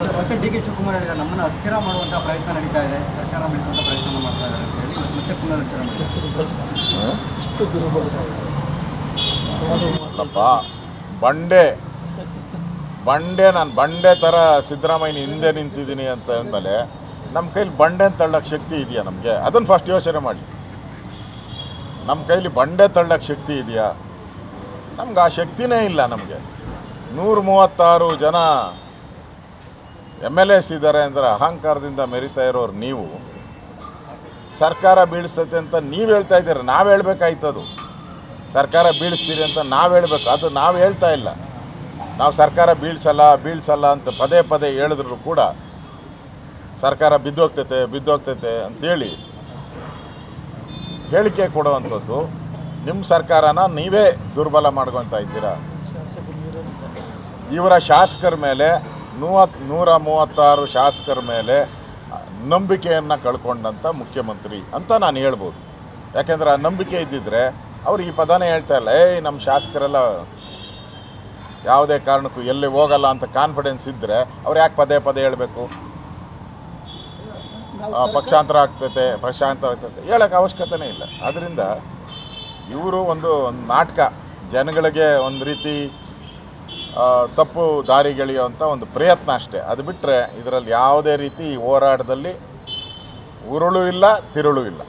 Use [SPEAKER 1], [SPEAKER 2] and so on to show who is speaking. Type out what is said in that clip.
[SPEAKER 1] ಮತ್ತೆ D K Shivakumar ಹೇಳಿದ್ದಾರೆ ನಮ್ಮನ್ನು ಅಸ್ಥಿರ ಮಾಡುವಂಥ ಪ್ರಯತ್ನ ನಡೀತಾ ಇದೆ. ಸರ್ಕಾರ ಬೀಳಿಸುವಂಥ ಪ್ರಯತ್ನ ಮಾಡ್ತಾ ಇದ್ದಾರೆ ಅಂತ ಹೇಳಿ ಮತ್ತೆ ಪುನರುಚ್ಚಾರ ಮಾಡಿದ್ದಾರೆ.
[SPEAKER 2] ಬಂಡೆ. ಬಂಡೆ, ನಾನು ಬಂಡೆ ಥರ ಸಿದ್ದರಾಮಯ್ಯನ ಹಿಂದೆ ನಿಂತಿದ್ದೀನಿ ಅಂತ ಅಂದಮೇಲೆ ನಮ್ಮ ಕೈಲಿ ಬಂಡೆ ತಳ್ಳೋಕ್ಕೆ ಶಕ್ತಿ ಇದೆಯಾ ನಮಗೆ? ಅದನ್ನು ಫಸ್ಟ್ ಯೋಚನೆ ಮಾಡಿ. ನಮ್ಮ ಕೈಲಿ ಬಂಡೆ ತಳ್ಳೋಕ್ಕೆ ಶಕ್ತಿ ಇದೆಯಾ? ನಮ್ಗೆ ಆ ಶಕ್ತಿನೇ ಇಲ್ಲ ನಮಗೆ. ನೂರ ಮೂವತ್ತಾರು ಜನ ಎಂ ಎಲ್ ಎಸ್ ಇದ್ದಾರೆ ಅಂದರೆ ಅಹಂಕಾರದಿಂದ ಮೆರಿತಾ ಇರೋರು ನೀವು. ಸರ್ಕಾರ ಬೀಳಿಸ್ತೈತೆ ಅಂತ ನೀವು ಹೇಳ್ತಾ ಇದ್ದೀರ, ನಾವು ಹೇಳ್ಬೇಕಾಯ್ತದು ಸರ್ಕಾರ ಬೀಳಿಸ್ತೀರಿ ಅಂತ ನಾವು ಹೇಳ್ಬೇಕು, ಅದು ನಾವು ಹೇಳ್ತಾ ಇಲ್ಲ. ನಾವು ಸರ್ಕಾರ ಬೀಳ್ಸಲ್ಲ ಬೀಳ್ಸಲ್ಲ ಅಂತ ಪದೇ ಪದೇ ಹೇಳಿದ್ರು ಕೂಡ ಸರ್ಕಾರ ಬಿದ್ದೋಗ್ತೈತೆ ಬಿದ್ದೋಗ್ತೈತೆ ಅಂತೇಳಿ ಹೇಳಿಕೆ ಕೊಡುವಂಥದ್ದು ನಿಮ್ಮ ಸರ್ಕಾರನ ನೀವೇ ದುರ್ಬಲ ಮಾಡ್ಕೊತಾ ಇದ್ದೀರಾ. ಇವರ ಶಾಸಕರ ಮೇಲೆ ಮೂವತ್ ನೂರ ಮೂವತ್ತಾರು ಶಾಸಕರ ಮೇಲೆ ನಂಬಿಕೆಯನ್ನು ಕಳ್ಕೊಂಡಂಥ ಮುಖ್ಯಮಂತ್ರಿ ಅಂತ ನಾನು ಹೇಳ್ಬೋದು. ಯಾಕೆಂದರೆ ಆ ನಂಬಿಕೆ ಇದ್ದಿದ್ರೆ ಅವ್ರು ಈ ಪದನೇ ಹೇಳ್ತಾ ಇಲ್ಲ ಏಯ್ ನಮ್ಮ ಶಾಸಕರೆಲ್ಲ ಯಾವುದೇ ಕಾರಣಕ್ಕೂ ಎಲ್ಲಿ ಹೋಗಲ್ಲ ಅಂತ ಕಾನ್ಫಿಡೆನ್ಸ್ ಇದ್ದರೆ ಅವ್ರು ಯಾಕೆ ಪದೇ ಪದೇ ಹೇಳಬೇಕು? ಪಕ್ಷಾಂತರ ಆಗ್ತೈತೆ ಪಕ್ಷಾಂತರ ಆಗ್ತೈತೆ ಹೇಳೋಕ್ಕೆ ಅವಶ್ಯಕತೆನೇ ಇಲ್ಲ. ಆದ್ದರಿಂದ ಇವರು ಒಂದು ಒಂದು ನಾಟಕ ಜನಗಳಿಗೆ ಒಂದು ರೀತಿ ತಪ್ಪು ದಾರಿಗೆಳೆಯುವಂಥ ಒಂದು ಪ್ರಯತ್ನ ಅಷ್ಟೇ. ಅದು ಬಿಟ್ಟರೆ ಇದರಲ್ಲಿ ಯಾವುದೇ ರೀತಿ ಹೋರಾಟದಲ್ಲಿ ಉರುಳು ಇಲ್ಲ, ತಿರುಳು ಇಲ್ಲ.